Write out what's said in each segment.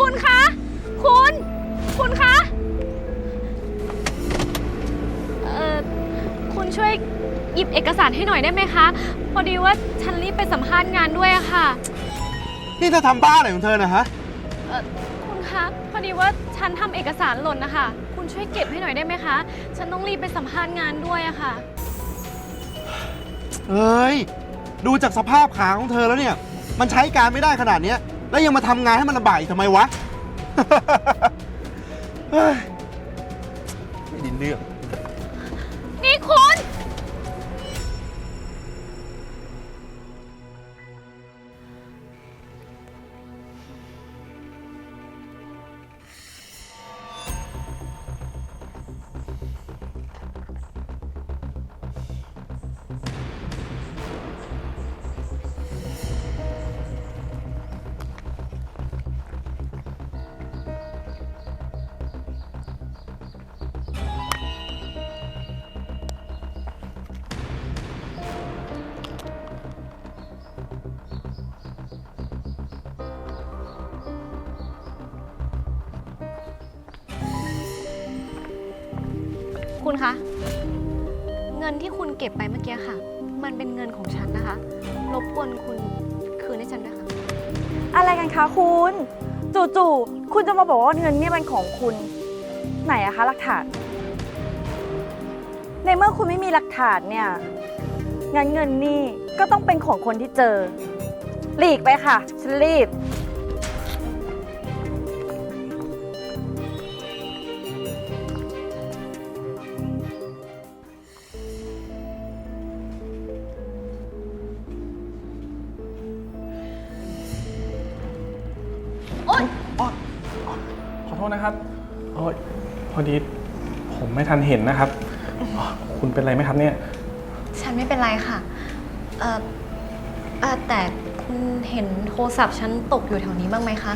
คุณคะ คุณ คุณคะ เอ่อ คุณช่วยหยิบเอกสารให้หน่อยได้ไหมคะ พอดีว่าฉันรีบไปสัมภาษณ์งานด้วยอะค่ะ นี่เธอทำบ้าอะไรของเธอนะฮะ เอ่อ คุณคะ พอดีว่าฉันทำเอกสารหล่นนะคะ คุณช่วยเก็บให้หน่อยได้ไหมคะ ฉันต้องรีบไปสัมภาษณ์งานด้วยอะค่ะเฮ้ย ดูจากสภาพขาของเธอแล้วเนี่ย มันใช้การไม่ได้ขนาดเนี้ย แล้วยังมาทำงานให้มันลำบากอีกทำไมวะ เฮ้ยไม่ไดินเรื่อง นี่คุณ คุณคะ เงินที่คุณเก็บไปเมื่อกี้ค่ะ มันเป็นเงินของฉันนะคะ รบกวนคุณคืนให้ฉันด้วยค่ะ อะไรกันคะคุณ จู่ๆ คุณจะมาบอกว่าเงินเนี่ยเป็นของคุณ ไหนอะคะหลักฐาน ในเมื่อคุณไม่มีหลักฐานเนี่ย งั้นเงินนี่ก็ต้องเป็นของคนที่เจอ หลีกไปค่ะ ฉันรีบ โทษนะครับเอยพอดีผมไม่ทันเห็นนะครับอ๋อคุณเป็นไรไหมครับเนี่ย ฉันไม่เป็นไรค่ะ เอ่อเอ่อแต่คุณเห็นโทรศัพท์ฉันตกอยู่แถวนี้บ้างไหมคะ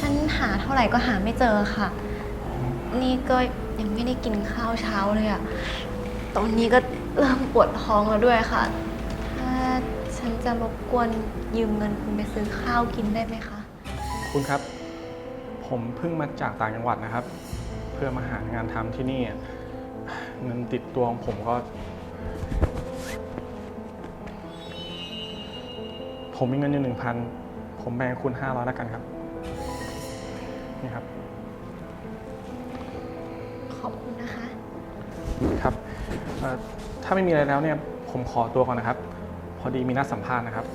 ฉันหาเท่าไหร่ก็หาไม่เจอค่ะ นี่ก็ยังไม่ได้กินข้าวเช้าเลยอะตอนนี้ก็เริ่มปวดท้องแล้วด้วยค่ะ ถ้าฉันจะรบกวนยืมเงินคุณไปซื้อข้าวกินได้ไหมคะ คุณครับ ผมเพิ่งมาจากต่างจังหวัดนะครับ เพื่อมาหางานทำที่นี่อะเงินติดตัวของผมก็ ผมมีเงินอยู่หนึ่งพันผมแบ่งให้คุณห้าร้อยแล้วกันครับ นี่ครับ ขอบคุณนะคะ ครับเอ่อถ้าไม่มีอะไรแล้วเนี่ย ผมขอตัวก่อนนะครับ พอดีมีนัดสัมภาษณ์นะครับ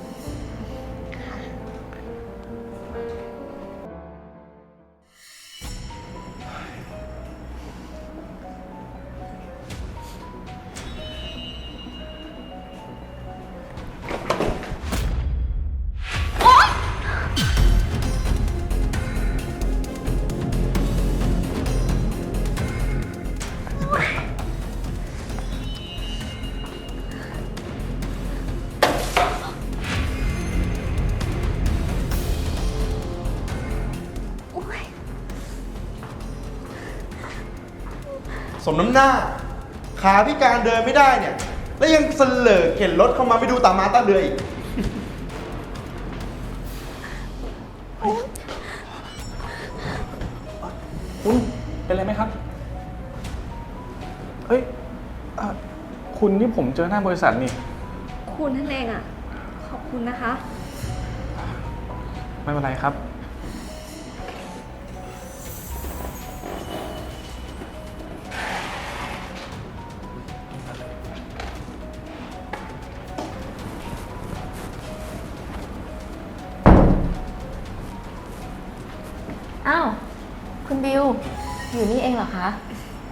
มน้ำหน้า ขาพิการเดินไม่ได้เนี่ย แล้วยังเสลอเข็นรถเข้ามาไม่ดูตามาตาเรืออีกคุณเป็นไรไหมครับ เฮ้ยเอ่อคุณที่ผมเจอหน้าบริษัทนี่ คุณนั่นเองอะขอบคุณนะคะ ไม่เป็นไรครับ อ้าว คุณบิว อยู่นี่เองเหรอคะ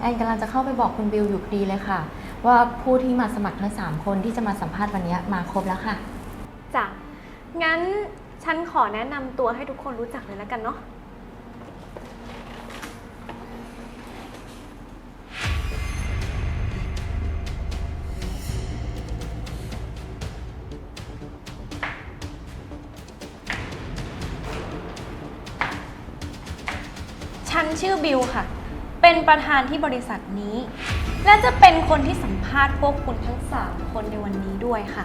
แอนกำลังจะเข้าไปบอกคุณบิวอยู่พอดีเลยค่ะ ว่าผู้ที่มาสมัครทั้งสามคนที่จะมาสัมภาษณ์วันนี้มาครบแล้วค่ะ จ้ะ งั้นฉันขอแนะนำตัวให้ทุกคนรู้จักเลยแล้วกันเนาะ ชื่อบิวค่ะ เป็นประธานที่บริษัทนี้ และจะเป็นคนที่สัมภาษณ์พวกคุณทั้งสามคนในวันนี้ด้วยค่ะ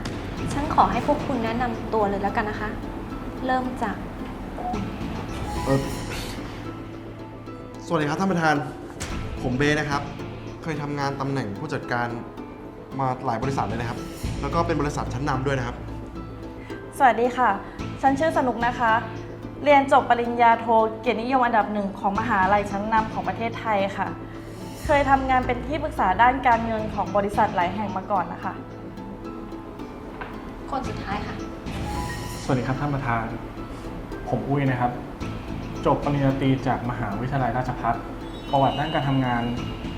ฉันขอให้พวกคุณแนะนำตัวเลยแล้วกันนะคะ เริ่มจากเออสวัสดีครับท่านประธาน ผมเบสนะครับ เคยทำงานตำแหน่งผู้จัดการมาหลายบริษัทเลยนะครับ แล้วก็เป็นบริษัทชั้นนำด้วยนะครับ สวัสดีค่ะ ฉันชื่อสนุกนะคะ เรียนจบปริญญาโทเกียรตินิยมอันดับหนึ่งของมหาลัยชั้นนำของประเทศไทยค่ะ เคยทำงานเป็นที่ปรึกษาด้านการเงินของบริษัทหลายแห่งมาก่อนนะคะ คนสุดท้ายค่ะ สวัสดีครับท่านประธาน ผมอุ้ยนะครับ จบปริญญาตรีจากมหาวิทยาลัยราชภัฏประวัติด้านการทำงาน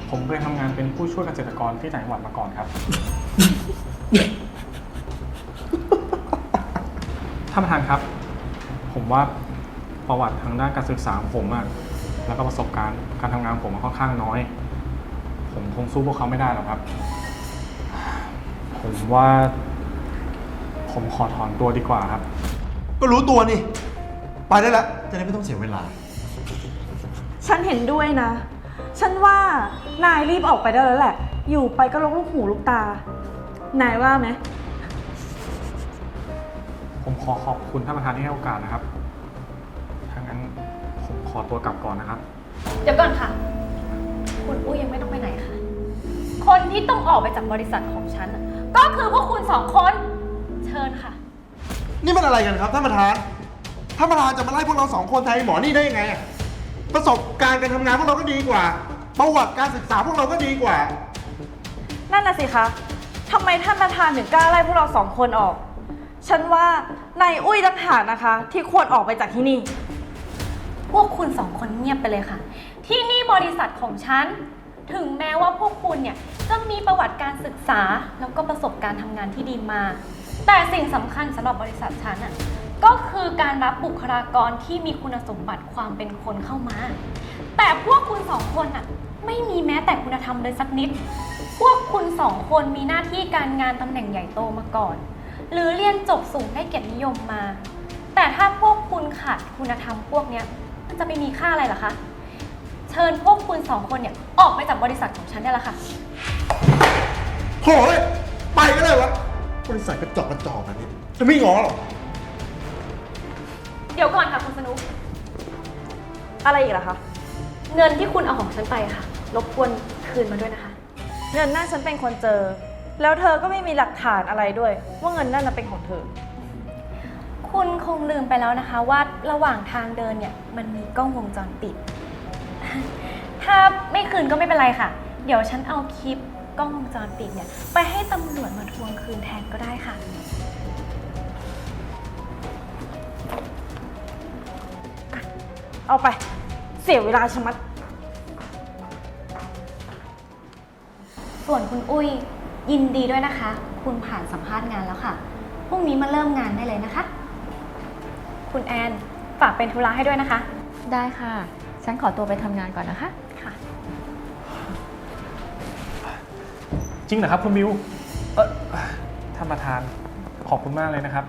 ผมเคยทำงานเป็นผู้ช่วยเกษตรกรที่ต่างจังหวัดมาก่อนครับ ท่านประธานครับ ผมว่า ประวัติทางด้านการศึกษาของผมอะแล้วก็ประสบการณ์การทำงานของผมมันค่อนข้างน้อย ผมคงสู้พวกเขาไม่ได้หรอกครับ ผมว่า ผมขอถอนตัวดีกว่าครับ ก็รู้ตัวนี่ ไปได้แล้ว จะได้ไม่ต้องเสียเวลา ฉันเห็นด้วยนะ ฉันว่านายรีบออกไปได้แล้วแหละ อยู่ไปก็ลกลูกหูลูกตา นายว่าไหม ผมขอขอบคุณท่านประธานที่ให้โอกาสนะครับถ้างั้นผมข อตัวกลับก่อนนะครับ เดี๋ยวก่อนค่ะ คุณอุ้ยยังไม่ต้องไปไหนค่ะ คนที่ต้องออกไปจากบริษัทของฉันน่ะก็คือพวกคุณสองคน เชิญค่ะ นี่มันอะไรกันครับท่านประธาน ท่านประธานจะมาไล่พวกเราสองคนแทนไอ้หมอนี่ได้ยังไงอะประสบการณ์การทำงานพวกเราก็ดีกว่า ประวัติการศึกษาพวกเราก็ดีกว่า นั่นน่ะสิคะ ทำไมท่านประธานถึงกล้าไล่พวกเราสองคนออก ฉันว่านายอุ้ยต่างหากนะคะ ที่ควรออกไปจากที่นี่ พวกคุณสองคนเงียบไปเลยค่ะ ที่นี่บริษัทของฉัน ถึงแม้ว่าพวกคุณเนี่ยจะมีประวัติการศึกษา แล้วก็ประสบการณ์ทำงานที่ดีมา แต่สิ่งสำคัญสำหรับบริษัทฉันอะก็คือการรับบุคลากรที่มีคุณสมบัติความเป็นคนเข้ามา แต่พวกคุณสองคนอะไม่มีแม้แต่คุณธรรมเลยสักนิด พวกคุณสองคนมีหน้าที่การงานตำแหน่งใหญ่โตมาก่อน หรือเรียนจบสูงได้เกียรตินิยมมา แต่ถ้าพวกคุณขาดคุณธรรมพวกเนี้ย จะไปมีค่าอะไรล่ะคะ เชิญพวกคุณสองคนเนี่ยออกไปจากบริษัทของฉันได้แล้วค่ะ โหยไปก็ได้วะบริษัทกระจอกกระจอกแบบนี้จะไม่ง้อหรอกเดี๋ยวก่อนค่ะคุณสนุก อะไรอีกล่ะคะ เงินที่คุณเอาของฉันไปค่ะ รบกวนคืนมาด้วยนะคะ เงินนั่นฉันเป็นคนเจอ แล้วเธอก็ไม่มีหลักฐานอะไรด้วย ว่าเงินนั่นน่ะเป็นของเธอ คุณคงลืมไปแล้วนะคะว่าระหว่างทางเดินเนี่ยมันมีกล้องวงจรปิด ถ้าไม่คืนก็ไม่เป็นไรค่ะ เดี๋ยวฉันเอาคลิปกล้องวงจรปิดเนี่ยไปให้ตำรวจมาทวงคืนแทนก็ได้ค่ะ เอาไป เสียเวลาชะมัด ส่วนคุณอุ้ยยินดีด้วยนะคะ คุณผ่านสัมภาษณ์งานแล้วค่ะ พรุ่งนี้มาเริ่มงานได้เลยนะคะ คุณแอน ฝากเป็นธุระให้ด้วยนะคะ ได้ค่ะ ฉันขอตัวไปทำงานก่อนนะคะ ค่ะ จริงเหรอครับคุณบิวเออท่านประธานขอบคุณมากเลยนะครับ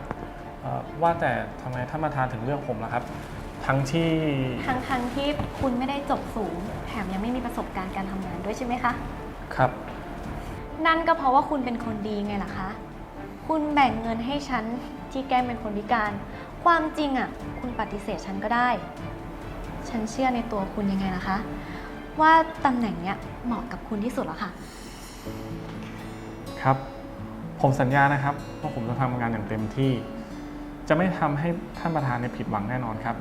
เอ่อว่าแต่ทำไมท่านประธานถึงเลือกผมล่ะครับ ทั้งที่ทั้งทั้งที่คุณไม่ได้จบสูง แถมยังไม่มีประสบการณ์การทำงานด้วยใช่ไหมคะ ครับ นั่นก็เพราะว่าคุณเป็นคนดีไงล่ะคะ คุณแบ่งเงินให้ฉันที่แกล้งเป็นคนพิการ ความจริงอะ คุณปฏิเสธฉันก็ได้ ฉันเชื่อในตัวคุณยังไงนะคะ ว่าตำแหน่งเนี้ยเหมาะกับคุณที่สุดแล้วค่ะ ครับ ผมสัญญานะครับว่าผมจะทำงานอย่างเต็มที่ จะไม่ทำให้ท่านประธานในยผิดหวังแน่นอนครับ